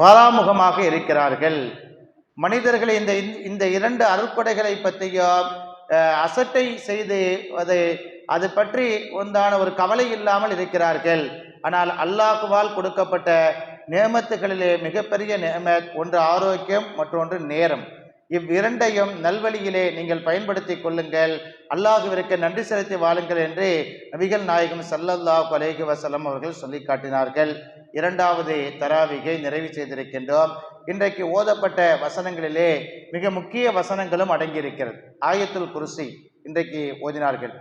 பாராமுகமாக இருக்கிறார்கள். மனிதர்கள் இந்த இந்த இரண்டு அருட்கொடைகளை பற்றியும் அசட்டை செய்து அது அது பற்றி உண்டான ஒரு கவலை இல்லாமல் இருக்கிறார்கள். ஆனால் அல்லாஹுவால் கொடுக்கப்பட்ட நேமத்துகளிலே மிகப்பெரிய நேமத் ஒன்று ஆரோக்கியம் மற்றொன்று நேரம். இவ்விரண்டையும் நல்வழியிலே நீங்கள் பயன்படுத்தி கொள்ளுங்கள். அல்லாஹுவிற்கு நன்றி செலுத்தி வாழுங்கள் என்று நபிகள் நாயகம் சல்லல்லாஹ் அலேஹி வசலம் அவர்கள் சொல்லி காட்டினார்கள். இரண்டாவது தராவிகை நிறைவு செய்திருக்கின்றோம். இன்றைக்கு ஓதப்பட்ட வசனங்களிலே மிக முக்கிய வசனங்களும் அடங்கியிருக்கிறது. ஆயத்துல் குருசி இன்றைக்கு ஓதினார்கள்.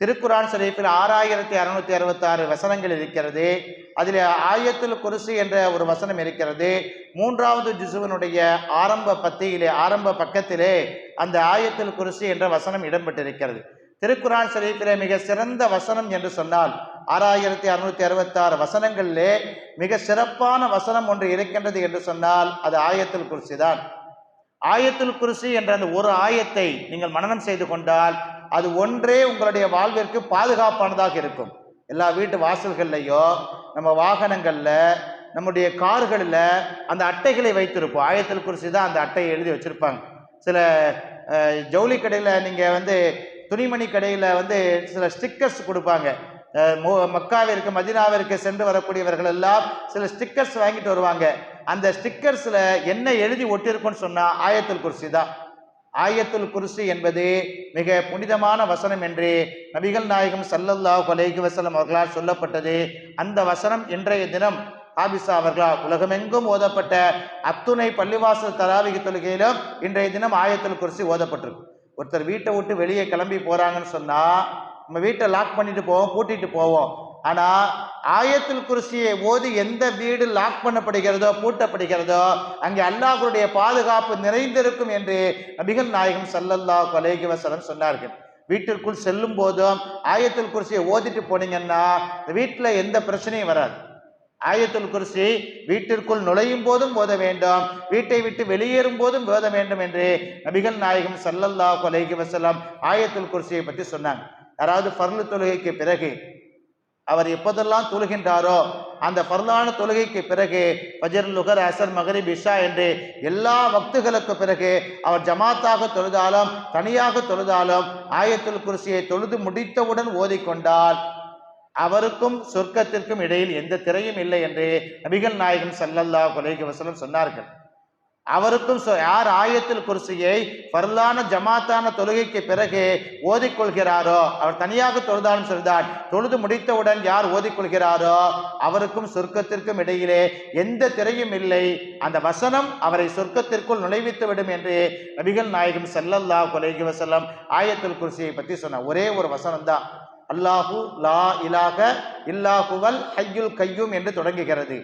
திருக்குரான் ஷரீஃபில் ஆறாயிரத்தி அறுநூத்தி அறுபத்தாறு வசனங்கள் இருக்கிறது. அதில் ஆயத்துல் குருசி என்ற ஒரு வசனம் இருக்கிறது. மூன்றாவது ஜிசுவனுடைய ஆரம்ப பத்தியிலே ஆரம்ப பக்கத்திலே அந்த ஆயத்துல் குருசி என்ற வசனம் இடம்பெற்றிருக்கிறது. திருக்குரான் ஷரீஃபிலே மிக சிறந்த வசனம் என்று சொன்னால் ஆறாயிரத்தி அறுநூத்தி அறுபத்தாறு வசனங்களிலே மிக சிறப்பான வசனம் ஒன்று இருக்கின்றது என்று சொன்னால் அது ஆயத்தில் குருசி தான். ஆயத்தில் குருசி என்ற அந்த ஒரு ஆயத்தை நீங்கள் மனநம் செய்து கொண்டால் அது ஒன்றே உங்களுடைய வாழ்விற்கு பாதுகாப்பானதாக இருக்கும். எல்லா வீட்டு வாசல்கள்லையோ நம்ம வாகனங்களில் நம்முடைய கார்களில் அந்த அட்டைகளை வைத்திருப்போம். ஆயத்தில் குறிச்சி தான் அந்த அட்டையை எழுதி வச்சுருப்பாங்க. சில ஜவுளி கடையில் நீங்கள் வந்து துணிமணி கடையில் வந்து சில ஸ்டிக்கர்ஸ் கொடுப்பாங்க. மக்காவிற்கு மதினாவிற்கு சென்று வரக்கூடியவர்கள் எல்லாம் சில ஸ்டிக்கர்ஸ் வாங்கிட்டு வருவாங்க. அந்த ஸ்டிக்கர்ஸில் என்ன எழுதி ஒட்டியிருக்குன்னு சொன்னால் ஆயத்துல் குர்சி தான். ஆயத்துல் குர்சி என்பது மிக புனிதமான வசனம் என்று நபிகள் நாயகம் சல்லல்லா கொலைகி வசலம் அவர்களால் சொல்லப்பட்டது. அந்த வசனம் இன்றைய தினம் ஆபிசா அவர்களால் உலகமெங்கும் ஓதப்பட்ட அத்துணை பள்ளிவாசல் தராவிக தொழுகையிலும் இன்றைய தினம் ஆயத்துல் குர்சி ஓதப்பட்டிருக்கு. ஒருத்தர் வீட்டை விட்டு வெளியே கிளம்பி போகிறாங்கன்னு சொன்னால் நம்ம வீட்டை லாக் பண்ணிட்டு போவோம் பூட்டிட்டு போவோம். ஆனால் ஆயத்தில் குருசியை ஓதி எந்த வீடு லாக் பண்ணப்படுகிறதோ பூட்டப்படுகிறதோ அங்கே அல்லாஹருடைய பாதுகாப்பு நிறைந்திருக்கும் என்று நபிகள் நாயகம் சல்லல்லா கொலைகி வஸல்லம் சொன்னார்கள். வீட்டிற்குள் செல்லும் போதும் ஆயத்தில் குருசியை ஓதிட்டு போனீங்கன்னா வீட்டில் எந்த பிரச்சனையும் வராது. ஆயத்துல் குருசி வீட்டிற்குள் நுழையும் போதும் ஓத வேண்டும் வீட்டை விட்டு வெளியேறும் போதும் ஓத வேண்டும் என்று நபிகள் நாயகம் சல்லல்லா கொலைகி வசலம் ஆயத்துல் குருசியை பற்றி சொன்னாங்க. யாராவது ஃபர்லு தொழுகைக்கு பிறகு அவர் எப்போதெல்லாம் தொழுகின்றாரோ அந்த ஃபர்லான தொழுகைக்கு பிறகு ஃபஜர் லுகர் அசர் மகரிப் இஷா என்று எல்லா வக்துகளுக்கு பிறகு அவர் ஜமாத்தாக தொழுதாலும் தனியாக தொழுதாலும் ஆயத்துல் குருசியை தொழுது முடித்தவுடன் ஓதிக்கொண்டால் அவருக்கும் சொர்க்கத்திற்கும் இடையில் எந்த திரையும் இல்லை என்று நபிகள் நாயகம் சல்லல்லா அலைஹி வசலம் சொன்னார்கள். அவருக்கும் சொ- யார் ஆயத்தில் குர்சியை பரலான ஜமாத்தான தொழுகைக்கு பிறகு ஓதிக்கொள்கிறாரோ அவர் தனியாக தொழுதாலும் சரிதான். தொழுது முடித்தவுடன் யார் ஓதிக்கொள்கிறாரோ அவருக்கும் சொர்க்கத்திற்கும் இடையிலே எந்த திரையும் இல்லை. அந்த வசனம் அவரை சொர்க்கத்திற்குள் நுழைவித்து விடும் என்று நபிகள் நாயகம் செல்லல்லா அலைஹி வஸல்லம் ஆயத்துல் குர்சியை பற்றி சொன்ன ஒரே ஒரு வசனம் தான். அல்லாஹூ லா இலாக இல்லாஹுவல் ஹையுல் கையூம் என்று தொடங்குகிறது.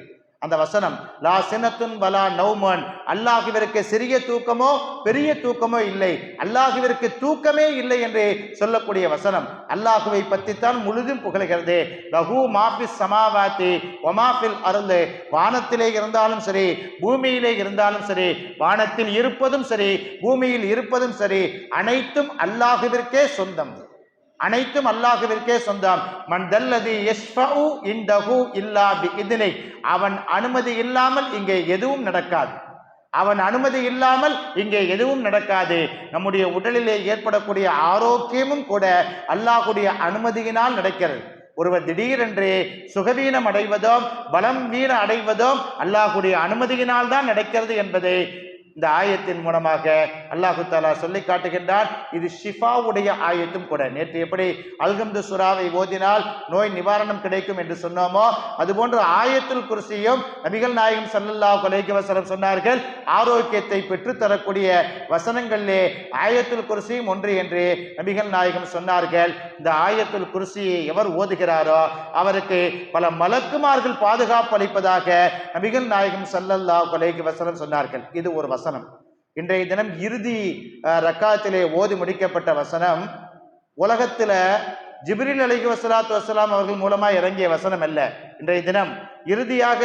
அந்த வசனம் லா சினத்துன் வலா நௌமன். அல்லாஹுவிற்கு சிறிய தூக்கமோ பெரிய தூக்கமோ இல்லை. அல்லாஹுவிற்கு தூக்கமே இல்லை என்று சொல்லக்கூடிய வசனம். அல்லாஹுவை பற்றித்தான் முழுதும் புகழ்கிறது. லஹு மாஃபிஸ் சமாவாத்தி ஒமாஃபில் அருந்து வானத்திலே இருந்தாலும் சரி பூமியிலே இருந்தாலும் சரி வானத்தில் இருப்பதும் சரி பூமியில் இருப்பதும் சரி அனைத்தும் அல்லாஹுவிற்கே சொந்தம். அனைத்தும் அல்லாஹுவிற்கே சொந்தம். மன் தல்லதி யஷ்ஃபஉ இண்டஹு இல்லா இதனை அவன் அனுமதி இல்லாமல் இங்கே எதுவும் நடக்காது. அவன் அனுமதி இல்லாமல் இங்கே எதுவும் நடக்காது. நம்முடைய உடலிலே ஏற்படக்கூடிய ஆரோக்கியமும் கூட அல்லாஹுடைய அனுமதியினால் நடக்கிறது. ஒருவர் திடீரென்று சுகவீனம் அடைவதும் பலம் வீண அடைவதும் அல்லாஹுடைய அனுமதியினால் தான் நடக்கிறது என்பதை இந்த ஆயத்தின் மூலமாக அல்லாஹு தாலா சொல்லி காட்டுகின்றான் இது ஷிஃபாவுடைய ஆயத்தும் கூட. நேற்று எப்படி அல்கம்து சுறாவை ஓதினால் நோய் நிவாரணம் கிடைக்கும் என்று சொன்னோமோ அதுபோன்று ஆயத்துல் குருசியும் நபிகள் நாயகம் சல்லல்லா அலைஹி சொன்னார்கள் ஆரோக்கியத்தை பெற்றுத்தரக்கூடிய வசனங்களிலே ஆயத்துல் குருசியும் ஒன்று என்று நபிகள் நாயகம் சொன்னார்கள். இந்த ஆயத்துல் குருசியை எவர் ஓதுகிறாரோ அவருக்கு பல மலக்குமார்கள் பாதுகாப்பு அளிப்பதாக நபிகள் நாயகம் சல்லல்லா கொலைக்கு வசனம் சொன்னார்கள். இது ஒரு வசனம். வசனம். இன்றைய தினம் இறுதி ரக்காத்திலே ஓதி முடிக்கப்பட்ட வசனம். உலகத்துல ஜிப்ரில் அலிஹி வஸலாத்து வசலாம் அவர்கள் மூலமா இறங்கிய வசனம் அல்ல. இன்றைய தினம் இறுதியாக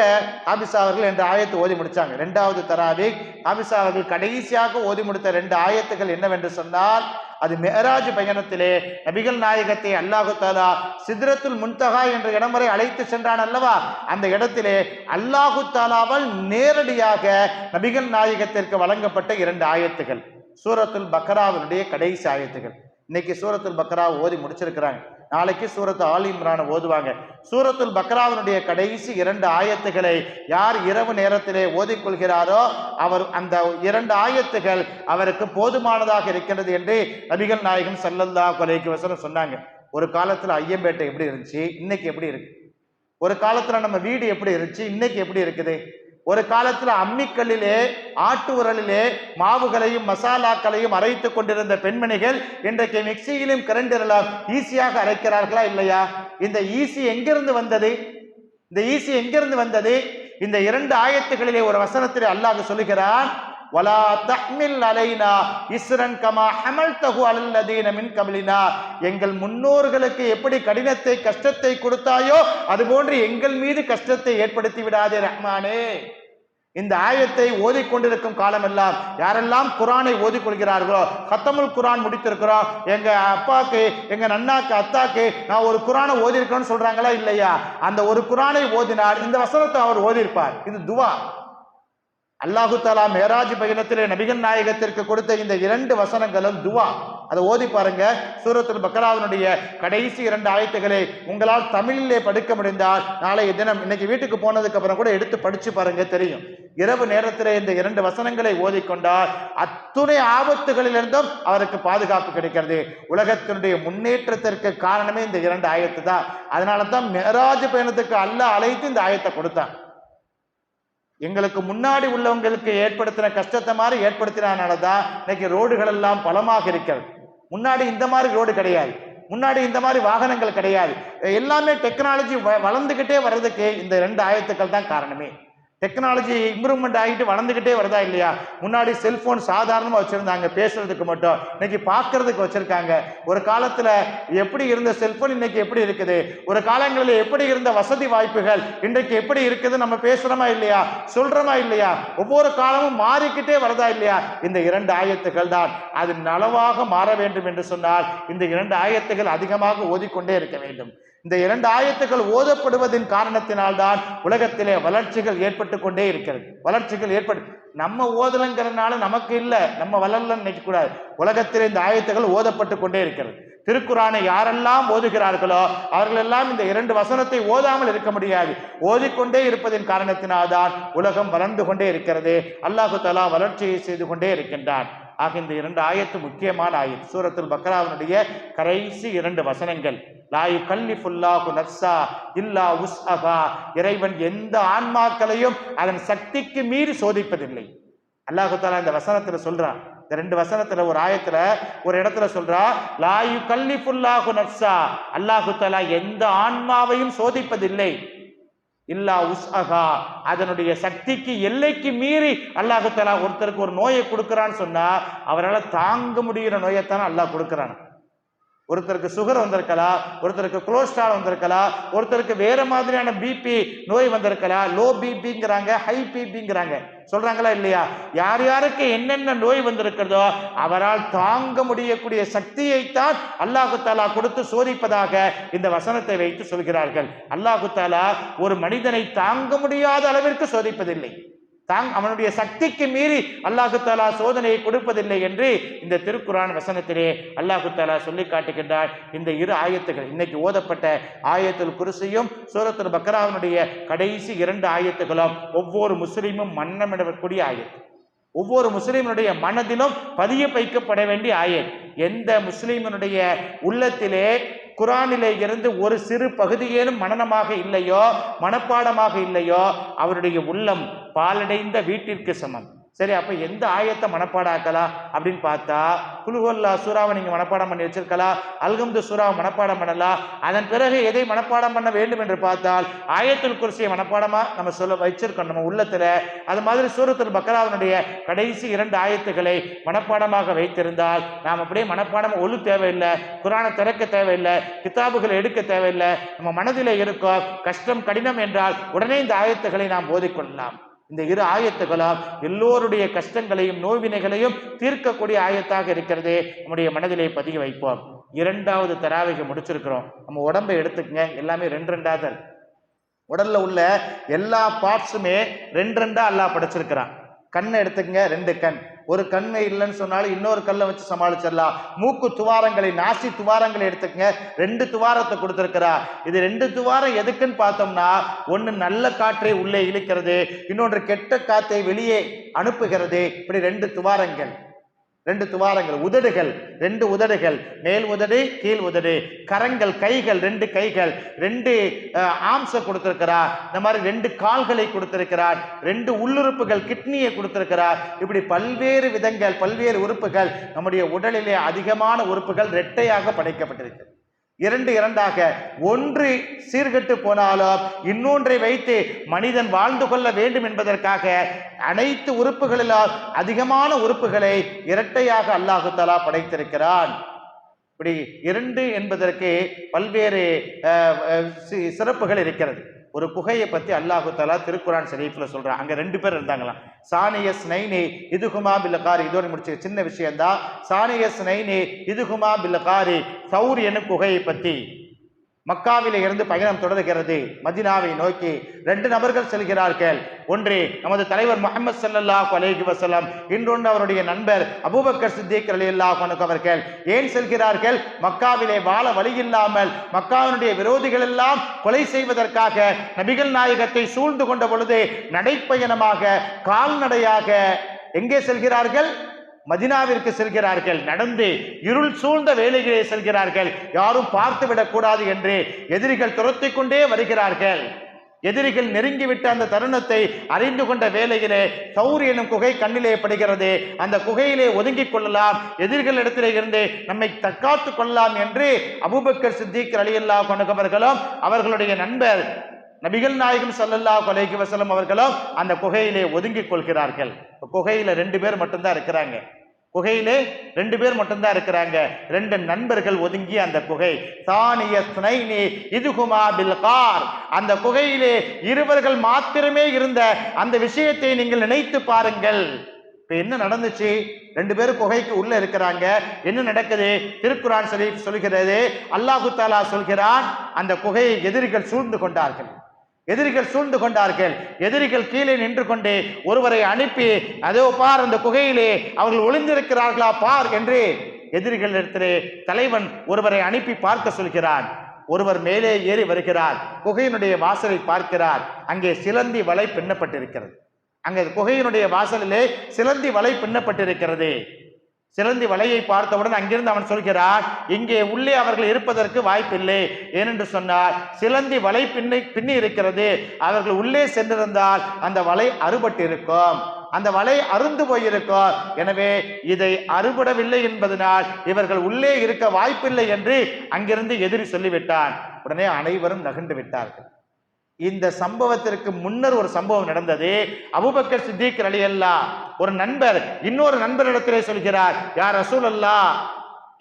ஆபிசா அவர்கள் என்ற ஆயத்து ஓதி முடிச்சாங்க. ரெண்டாவது தராவி ஆபிசா அவர்கள் கடைசியாக ஓதி முடித்த ரெண்டு ஆயத்துகள் என்னவென்று சொன்னால் அது மெஹராஜ் பயணத்திலே நபிகள் நாயகத்தை அல்லாஹு தாலா சித்ரத்துல் முன்தகா என்ற இடம் வரை அழைத்து சென்றான் அல்லவா? அந்த இடத்திலே அல்லாஹு தாலாவால் நேரடியாக நபிகள் நாயகத்திற்கு வழங்கப்பட்ட இரண்டு ஆயத்துகள். சூரத்துல் பக்ராவினுடைய கடைசி ஆயத்துகள். இன்னைக்கு சூரத்துல் பக்ரா ஓதி முடிச்சிருக்கிறாங்க. நாளைக்கு சூரத்து ஆல் இம்ரானை ஓதுவாங்க. சூரத்துல் பக்ராவினுடைய கடைசி இரண்டு ஆயத்துகளை யார் இரவு நேரத்திலே ஓதிக்கொள்கிறாரோ அவர் அந்த இரண்டு ஆயத்துகள் அவருக்கு போதுமானதாக இருக்கின்றது என்று நபிகள் நாயகம் சல்லல்லா கொலைக்கு வசனம் சொன்னாங்க. ஒரு காலத்தில் ஐயம்பேட்டை எப்படி இருந்துச்சு? இன்னைக்கு எப்படி இருக்கு? ஒரு காலத்தில் நம்ம வீடு எப்படி இருந்துச்சு? இன்னைக்கு எப்படி இருக்குது? ஒரு காலத்தில் அம்மிக்கல்லிலே ஆட்டு உரலிலே மாவுகளையும் மசாலாக்களையும் அரைத்து கொண்டிருந்த பெண்மணிகள் இன்றைக்கு மிக்சியிலும் கிரைண்டரிலும் ஈஸியாக அரைக்கிறார்களா இல்லையா? இந்த ஈசி எங்கிருந்து வந்தது? இந்த ஈசி எங்கிருந்து வந்தது? இந்த இரண்டு ஆயத்துகளிலே ஒரு வசனத்திலே அல்லாஹ் சொல்லுகிறான் வலா தஹ்மில் அலைனா இஸ்ரன் கமா ஹமல்தஹு அலல்லதீன மின் கபலினா. எங்கள் முன்னோர்களுக்கு எப்படி கடினத்தை கஷ்டத்தை கொடுத்தாயோ அதுபோன்று எங்கள் மீது கஷ்டத்தை ஏற்படுத்தி விடாதே ரஹ்மானே. இந்த ஆயத்தை ஓதிக்கொண்டிருக்கும் காலமெல்லாம் யாரெல்லாம் குரானை ஓதிக்கொள்கிறார்களோ கத்தமுல் குரான் முடித்திருக்கிறோம். எங்க அப்பாக்கு எங்க நன்னாக்கு அத்தாக்கு நான் ஒரு குரானை ஓதிருக்கேன்னு சொல்றாங்களா இல்லையா? அந்த ஒரு குரானை ஓதினால் இந்த வசனத்தை அவர் ஓதியிருப்பார். இது துவா. அல்லாஹு தாலா மேராஜ் பயணத்திலே நபிகள் நாயகத்திற்கு கொடுத்த இந்த இரண்டு வசனங்களும் துவா. அதை ஓதி பாருங்க. சூரத்தில் பக்கராவினுடைய கடைசி இரண்டு ஆயத்துக்களை உங்களால் தமிழிலே படிக்க முடிந்தால் நாளைய தினம் இன்னைக்கு வீட்டுக்கு போனதுக்கு அப்புறம் கூட எடுத்து படிச்சு பாருங்க தெரியும். இரவு நேரத்திலே இந்த இரண்டு வசனங்களை ஓதிக்கொண்டால் அத்துணை ஆபத்துகளிலிருந்தும் அவருக்கு பாதுகாப்பு கிடைக்கிறது. உலகத்தினுடைய முன்னேற்றத்திற்கு காரணமே இந்த இரண்டு ஆயத்து தான் அதனால தான் மேராஜ் பயணத்துக்கு அல்லாஹ் அழைத்து இந்த ஆயத்தை கொடுத்தான். எங்களுக்கு முன்னாடி உள்ளவங்களுக்கு ஏற்படுத்தின கஷ்டத்தை மாதிரி ஏற்படுத்தினால தான் இன்னைக்கு ரோடுகள் எல்லாம் பலமாக இருக்கிறது. முன்னாடி இந்த மாதிரி ரோடு கிடையாது. முன்னாடி இந்த மாதிரி வாகனங்கள் கிடையாது. எல்லாமே டெக்னாலஜி வளர்ந்துக்கிட்டே வர்றதுக்கு இந்த ரெண்டு ஆயத்துக்கள் தான் காரணமே. டெக்னாலஜி இம்ப்ரூவ்மெண்ட் ஆகிட்டு வளர்ந்துக்கிட்டே வருதா இல்லையா? முன்னாடி செல்போன் சாதாரணமாக வச்சுருந்தாங்க. பேசுறதுக்கு மட்டும். இன்னைக்கு பார்க்கறதுக்கு வச்சுருக்காங்க. ஒரு காலத்தில் எப்படி இருந்த செல்போன் இன்னைக்கு எப்படி இருக்குது? ஒரு காலங்களில் எப்படி இருந்த வசதி வாய்ப்புகள்? இன்றைக்கு எப்படி இருக்குது? நம்ம பேசுகிறோமா இல்லையா? சொல்கிறோமா இல்லையா? ஒவ்வொரு காலமும் மாறிக்கிட்டே வருதா இல்லையா? இந்த இரண்டு ஆயத்துகள் தான். அது நலவாக மாற வேண்டும் என்று சொன்னால் இந்த இரண்டு ஆயத்துகள் அதிகமாக ஓதிக்கொண்டே இருக்க வேண்டும். இந்த இரண்டு ஆயத்துக்கள் ஓதப்படுவதன் காரணத்தினால்தான் உலகத்திலே வளர்ச்சிகள் ஏற்பட்டு கொண்டே இருக்கிறது. வளர்ச்சிகள் ஏற்பட்டு நம்ம ஓதலங்கிறதுனால நமக்கு இல்லை நம்ம வளரலன்னு நினைக்க கூடாது இந்த ஆயத்துகள் ஓதப்பட்டு கொண்டே இருக்கிறது. திருக்குறானை யாரெல்லாம் ஓதுகிறார்களோ அவர்களெல்லாம் இந்த இரண்டு வசனத்தை ஓதாமல் இருக்க முடியாது. ஓதிக்கொண்டே இருப்பதின் காரணத்தினால்தான் உலகம் வளர்ந்து கொண்டே இருக்கிறது. அல்லாஹு தலா வளர்ச்சியை செய்து கொண்டே இருக்கின்றான். ஆக இந்த இரண்டு ஆயத்து முக்கியமான ஆயத்து. சூரத்தில் பக்ராவினுடைய கடைசி இரண்டு வசனங்கள். லாயு கல்லிஃபுல்லாஹு நர்சா இல்லா உஸ் இறைவன் எந்த ஆன்மாக்களையும் அதன் சக்திக்கு மீறி சோதிப்பதில்லை. அல்லாஹு தாலா இந்த வசனத்துல சொல்றான். இந்த ரெண்டு வசனத்துல ஒரு ஆயத்துல ஒரு இடத்துல சொல்றா லாயு கல்லிஃபுல்லாஹு நர்சா அல்லாஹு தாலா எந்த ஆன்மாவையும் சோதிப்பதில்லை. இல்லா உஸ்அகா அதனுடைய சக்திக்கு எல்லைக்கு மீறி அல்லாஹு தாலா ஒருத்தருக்கு ஒரு நோயை கொடுக்குறான்னு சொன்னா அவரால் தாங்க முடிகிற நோயைத்தானே அல்லாஹ் கொடுக்குறான். ஒருத்தருக்கு சுகர் வந்திருக்கலாம் ஒருத்தருக்கு கொலஸ்ட்ரால் வந்திருக்கலாம் ஒருத்தருக்கு வேற மாதிரியான பிபி நோய் வந்திருக்கலாம் லோ பிபிங்கிறாங்க ஹை பிபிங்கிறாங்க சொல்றாங்களா இல்லையா? யார் யாருக்கு என்னென்ன நோய் வந்திருக்கிறதோ அவரால் தாங்க முடியக்கூடிய சக்தியைத்தான் அல்லாஹு தாலா கொடுத்து சோதிப்பதாக இந்த வசனத்தை வைத்து சொல்கிறார்கள். அல்லாஹு தாலா ஒரு மனிதனை தாங்க முடியாத அளவிற்கு சோதிப்பதில்லை. தாங் அவனுடைய சக்திக்கு மீறி அல்லாஹு தாலா சோதனையை கொடுப்பதில்லை என்று இந்த திருக்குரான் வசனத்திலே அல்லாஹு தாலா சொல்லி காட்டுகின்றார். இந்த இரு ஆயத்துகள் இன்னைக்கு ஓதப்பட்ட ஆயத்தில் குருசையும் சூரத்தில் பக்ராவினுடைய கடைசி இரண்டு ஆயத்துகளும் ஒவ்வொரு முஸ்லீமும் மன்னமிடக்கூடிய ஆயத்து. ஒவ்வொரு முஸ்லீமனுடைய மனதிலும் பதிய வைக்கப்பட வேண்டிய ஆயத். எந்த முஸ்லீமனுடைய உள்ளத்திலே குரானிலே இருந்து ஒரு சிறு பகுதியேனும் மனனமாக இல்லையோ மனப்பாடமாக இல்லையோ அவருடைய உள்ளம் பாலடைந்த வீட்டிற்கு சமம். சரி அப்ப எந்த ஆயத்தை மனப்பாடாக்கலாம் அப்படின்னு பார்த்தா குலுகொல்லா சூறாவை நீங்க மனப்பாடம் பண்ணி வச்சிருக்கலாம் அல்கம்து சூறாவை மனப்பாடம் பண்ணலாம் அதன் பிறகு எதை மனப்பாடம் பண்ண வேண்டும் என்று பார்த்தால் ஆயத்துல் குர்சியை மனப்பாடமா நம்ம சொல்ல வச்சிருக்கோம் நம்ம உள்ளத்துல. அது மாதிரி சூரத்துல் பக்ராவினுடைய கடைசி இரண்டு ஆயத்துக்களை மனப்பாடமாக வைத்திருந்தால் நாம் அப்படியே மனப்பாடம் ஒழு தேவையில்லை குரானை திறக்க தேவையில்லை கிதாபுகளை எடுக்க தேவையில்லை நம்ம மனதில் இருக்கோம் கஷ்டம் கடினம் என்றால் உடனே இந்த ஆயத்துக்களை நாம் போதிக்கொள்ளலாம். இந்த இரு ஆயத்துகளால் எல்லோருடைய கஷ்டங்களையும் நோவினைகளையும் தீர்க்கக்கூடிய ஆயத்தாக இருக்கிறது. நம்முடைய மனதிலே பதிய வைப்போம். இரண்டாவது தராவைக்கு முடிச்சிருக்கிறோம். நம்ம உடம்பை எடுத்துக்கங்க. எல்லாமே ரெண்டு ரெண்டாவது உடல்ல உள்ள எல்லா பார்ட்ஸுமே ரெண்டு ரெண்டா அல்லாஹ் படைச்சிருக்கிறான். கண்ணை எடுத்துக்கங்க. ரெண்டு கண். ஒரு கண்மை இல்லைன்னு சொன்னாலும் இன்னொரு கல்லை வச்சு சமாளிச்சிடலாம். மூக்கு துவாரங்களை நாசி துவாரங்களை எடுத்துக்கங்க. ரெண்டு துவாரத்தை கொடுத்துருக்கிறா. இது ரெண்டு துவாரம் எதுக்குன்னு பார்த்தோம்னா ஒன்று நல்ல காற்றை உள்ளே இழுக்கிறது இன்னொன்று கெட்ட காற்றை வெளியே அனுப்புகிறது. இப்படி ரெண்டு துவாரங்கள். ரெண்டு துவாரங்கள் உதடுகள் ரெண்டு உதடுகள் மேல் உதடு கீழ் உதடு கரங்கள் கைகள் ரெண்டு கைகள் ரெண்டு ஆம்சை கொடுத்திருக்கிறார் இந்த மாதிரி ரெண்டு கால்களை கொடுத்திருக்கிறார் ரெண்டு உள்ளுறுப்புகள் கிட்னியை கொடுத்திருக்கிறார் இப்படி பல்வேறு விதங்கள் பல்வேறு உறுப்புகள் நம்முடைய உடலிலே அதிகமான உறுப்புகள் இரட்டையாக படைக்கப்பட்டிருக்கிறது இரண்டு இரண்டாக. ஒன்று சீர்கெட்டு போனாலும் இன்னொன்றை வைத்து மனிதன் வாழ்ந்து கொள்ள வேண்டும் என்பதற்காக அனைத்து உறுப்புகளிலும் அதிகமான உறுப்புகளை இரட்டையாக அல்லாஹுத்தலா படைத்திருக்கிறான். இப்படி இரண்டு என்பதற்கு பல்வேறு சி- சிறப்புகள் இருக்கிறது. ஒரு குகையை பற்றி அல்லாஹு தலா திருக்குரான் ஷரீஃபில் சொல்கிறான் அங்கே ரெண்டு பேர் இருந்தாங்களாம். சானியஸ் நைனே இதுகுமா பில்லகாரி இதோட முடிச்ச சின்ன விஷயம்தான். சானியஸ் நைனே இதுகுமா பில்லகாரி சௌர் எனும் குகையை பற்றி மக்காவில இருந்து பயணம் தொடர்கிறது. மதினாவை நோக்கி ரெண்டு நபர்கள் செல்கிறார்கள். ஒன்று நமது தலைவர் முகமது ஸல்லல்லாஹு அலேஹி வசலம் இன்றொன்று அவருடைய நண்பர் அபூபக்கர் சித்திக் ரலியல்லாஹு அன்ஹு அவர்கள். ஏன் செல்கிறார்கள்? மக்காவிலே வாழ வழி இல்லாமல் மக்காவினுடைய விரோதிகள் எல்லாம் கொலை செய்வதற்காக நபிகள் நாயகத்தை சூழ்ந்து கொண்ட பொழுது நடைப்பயணமாக கால்நடையாக எங்கே செல்கிறார்கள்? மதினாவிற்கு செல்கிறார்கள். நடந்து இருள் சூழ்ந்த வேலைகளே செல்கிறார்கள். யாரும் பார்த்து விடக்கூடாது என்று எதிரிகள் துரத்தி கொண்டே வருகிறார்கள். எதிரிகள் நெருங்கிவிட்ட அந்த தருணத்தை அறிந்து கொண்ட வேலையிலே சௌர் எனும் குகை கண்ணிலே படுகிறது. அந்த குகையிலே ஒதுங்கிக் கொள்ளலாம். எதிரிகளிடத்திலே இருந்து நம்மை தற்காத்து கொள்ளலாம் என்று அபுபக்கர் சித்திக் அலியல்லா கொண்டவர்களும் அவர்களுடைய நண்பர் நபிகள் நாயகம் சல்லல்லா கொலைக்கு வசலம் அவர்களும் அந்த குகையிலே ஒதுங்கிக் கொள்கிறார்கள். குகையில ரெண்டு பேர் மட்டும்தான் இருக்கிறாங்க. குகையிலே ரெண்டு பேர் மட்டும்தான் இருக்கிறாங்க. ரெண்டு நண்பர்கள் ஒதுங்கி அந்த குகை. சானிய ஸ்னைனி இதுகுமா பில்கார் அந்த குகையிலே இருவர்கள் மாத்திரமே இருந்த அந்த விஷயத்தை நீங்கள் நினைத்து பாருங்கள். இப்ப என்ன நடந்துச்சு? ரெண்டு பேரும் குகைக்கு உள்ள இருக்கிறாங்க. என்ன நடக்குது? திருக்குரான் ஷரீஃப் சொல்கிறது அல்லாஹு தாலா சொல்கிறான் அந்த குகையை எதிரிகள் சூழ்ந்து கொண்டார்கள். எதிரிகள் சூழ்ந்து கொண்டார்கள். எதிரிகள் கீழே நின்று கொண்டு ஒருவரை அனுப்பி அதோ பார் அந்த குகையிலே அவர்கள் ஒளிந்திருக்கிறார்களா பார் என்று எதிரிகளிடத்திலே தலைவன் ஒருவரை அனுப்பி பார்க்க சொல்கிறான். ஒருவர் மேலே ஏறி வருகிறார். குகையினுடைய வாசலை பார்க்கிறார். அங்கே சிலந்தி வலை பின்னப்பட்டிருக்கிறது. அங்கே குகையினுடைய வாசலிலே சிலந்தி வலை பின்னப்பட்டிருக்கிறது. சிலந்தி வலையை பார்த்தவுடன் அங்கிருந்து அவன் சொல்கிறான் இங்கே உள்ளே அவர்கள் இருப்பதற்கு வாய்ப்பில்லை. ஏனென்று சொன்னார் சிலந்தி வலை பின்னி பின்னி இருக்கிறது. அவர்கள் உள்ளே சென்றிருந்தால் அந்த வலை அறுபட்டு இருக்கும் அந்த வலை அருந்து போயிருக்கும். எனவே இதை அறுபடவில்லை என்பதனால் இவர்கள் உள்ளே இருக்க வாய்ப்பில்லை என்று அங்கிருந்து எதிரி சொல்லிவிட்டான். உடனே அனைவரும் நகண்டு விட்டார்கள். இந்த சம்பவத்திற்கு முன்னர் ஒரு சம்பவம் நடந்தது. அபூபக்கர் சித்திக் அலியல்லா ஒரு நண்பர் இன்னொரு நண்பரிடத்திலே சொல்கிறார் யார் ரசூல்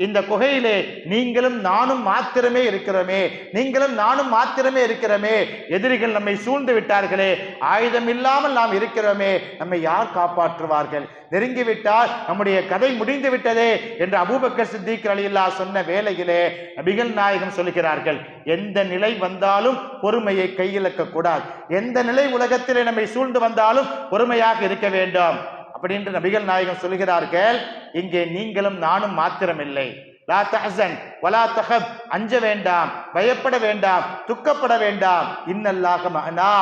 இந்த குகையிலே நீங்களும் நானும் மாத்திரமே இருக்கிறோமே நீங்களும் நானும் மாத்திரமே இருக்கிறோமே. எதிரிகள் நம்மை சூழ்ந்து விட்டார்களே ஆயுதம் இல்லாமல் நாம் இருக்கிறோமே. நம்மை யார் காப்பாற்றுவார்கள்? நெருங்கிவிட்டால் நம்முடைய கதை முடிந்து விட்டதே என்று அபூபக்கர் சித்திக் அலில்லா சொன்ன வேளையிலே நபிகள் நாயகம் சொல்கிறார்கள் எந்த நிலை வந்தாலும் பொறுமையை கையிலக்க கூடாது. எந்த நிலை உலகத்திலே நம்மை சூழ்ந்து வந்தாலும் பொறுமையாக இருக்க வேண்டும். அப்படின்று நபிகள் நாயகம் சொல்கிறார்கள் இங்கே நீங்களும் நானும் மாத்திரமில்லை. லா தஹசன் வலா தஹப் அஞ்ச வேண்டாம் பயப்பட வேண்டாம் துக்கப்பட வேண்டாம். இன்னல்லாக மகனா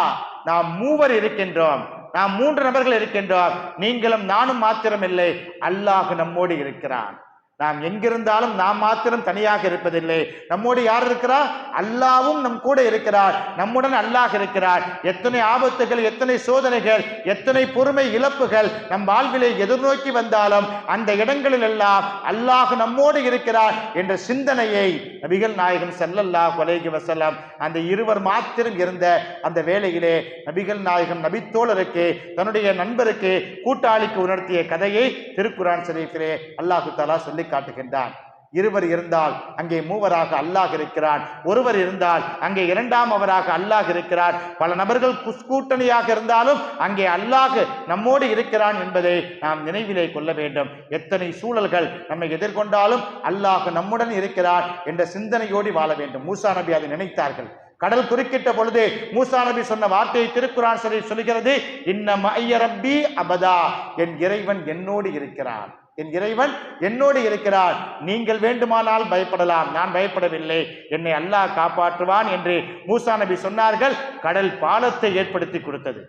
நாம் மூவர் இருக்கின்றோம் நாம் மூன்று நபர்கள் இருக்கின்றோம் நீங்களும் நானும் மாத்திரமில்லை அல்லாஹ் நம்மோடு இருக்கிறான். நாம் எங்கிருந்தாலும் நாம் மாத்திரம் தனியாக இருப்பதில்லை. நம்மோடு யார் இருக்கிறார்? அல்லாவும் நம் கூட இருக்கிறார். நம்முடன் அல்லாஹ் இருக்கிறார். எத்தனை ஆபத்துகள் எத்தனை சோதனைகள் எத்தனை பொறுமை இழப்புகள் நம் வாழ்விலே எதிர்நோக்கி வந்தாலும் அந்த இடங்களில் எல்லாம் அல்லாஹ் நம்மோடு இருக்கிறார் என்ற சிந்தனையை நபிகள் நாயகம் செல்லல்லா கொலைகி வசலம் அந்த இருவர் மாத்திரம் இருந்த அந்த வேளையிலே நபிகள் நாயகம் நபித்தோழருக்கு தன்னுடைய நண்பருக்கு கூட்டாளிக்கு உணர்த்திய கதையை திருக்குரான் ஷரீஃபிலே அல்லாஹு தாலா சொல்லி காட்டுகின்றான். இருவர் இருந்தால் அங்கே மூவராக அல்லாஹ் இருக்கிறான். ஒருவர் இருந்தால் அங்கே இரண்டாம் அவராக அல்லாஹ் இருக்கிறார். பல நபர்கள் குஸ்- கூட்டணியாக இருந்தாலும் அங்கே அல்லாஹ் நம்மோடு இருக்கிறான் என்பதை நாம் நினைவிலே கொள்ள வேண்டும். எத்தனை சூழல்கள் நம்மை எதிர்கொண்டாலும் அல்லாஹ் நம்முடன் இருக்கிறார் என்ற சிந்தனையோடு வாழ வேண்டும். மூசா நபி அதை நினைத்தார்கள். கடல் குறுக்கிட்ட பொழுது மூசா நபி சொன்ன வார்த்தையை திருக்குறான் சொல்லி சொல்கிறது இன்ன மைய ரப்பி அபதா என் இறைவன் என்னோடு இருக்கிறான். என் இறைவன் என்னோடு இருக்கிறார். நீங்கள் வேண்டுமானால் பயப்படலாம். நான் பயப்படவில்லை. என்னை அல்லாஹ் காப்பாற்றுவான் என்று மூசா நபி சொன்னார்கள். கடல் பாலத்தை ஏற்படுத்தி கொடுத்தது.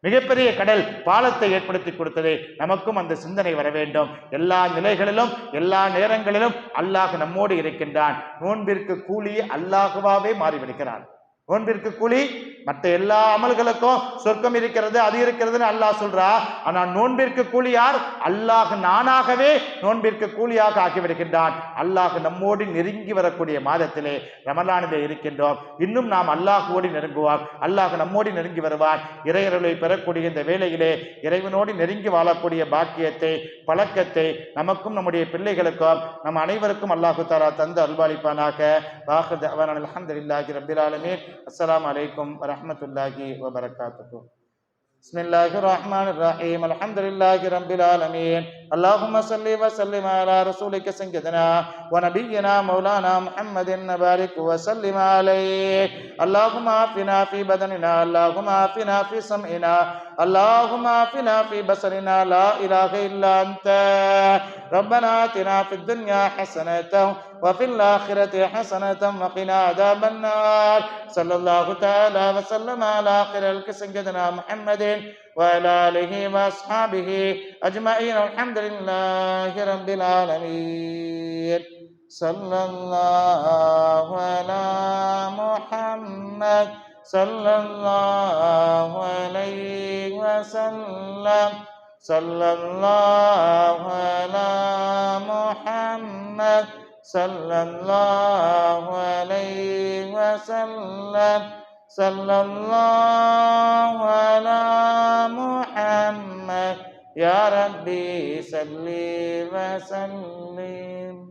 மிகப்பெரிய கடல் பாலத்தை ஏற்படுத்தி கொடுத்தது. நமக்கும் அந்த சிந்தனை வர வேண்டும். எல்லா நிலைகளிலும் எல்லா நேரங்களிலும் அல்லாஹ் நம்மோடு இருக்கின்றான். நோன்பிற்கு கூலி அல்லாஹுவாவே மாறிவிடுகிறான். நோன்பிற்கு கூலி மற்ற எல்லா அமல்களுக்கும் சொர்க்கம் இருக்கிறது அது இருக்கிறதுன்னு அல்லாஹ் சொல்றா. ஆனால் நோன்பிற்கு கூலி யார்? அல்லாஹ் நானாகவே நோன்பிற்கு கூலியாக ஆக்கிவிடுகின்றான் அல்லாஹ் நம்மோடு நெருங்கி வரக்கூடிய மாதத்திலே ரமலானிலே இருக்கின்றோம். இன்னும் நாம் அல்லாஹோடு நெருங்குவோம் அல்லாஹ் நம்மோடு நெருங்கி வருவான். இறையருளை பெறக்கூடிய இந்த வேளையிலே இறைவனோடு நெருங்கி வாழக்கூடிய பாக்கியத்தை பழக்கத்தை நமக்கும் நம்முடைய பிள்ளைகளுக்கும் நம் அனைவருக்கும் அல்லாஹு தாரா தந்து அல்வாளிப்பானாக வாஹத் அவன் அலமதுல்லாஹி ரபில் ஆலமீன். ورحمة الله وبركاته. بسم الله الرحمن الرحيم. الحمد لله رب العالمين. اللهم صل وسلم على رسولك سيدنا ونبينا مولانا محمد بارك وسلم عليه. اللهم عافنا في بدننا اللهم عافنا في سمعنا اللهم عافنا في بصرنا. لا إله إلا أنت. ربنا آتنا في الدنيا حسنة وفي الآخرة حسنة وقنا عذاب النار. صلى الله تعالى وسلم على الخلق سيدنا محمد وعلى آله وأصحابه أجمعين الحمد لله رب العالمين صلى الله على محمد صلى الله عليه وسلم صلى الله على محمد صلى الله عليه وسلم صلى الله على محمد يا ربي صل وسلم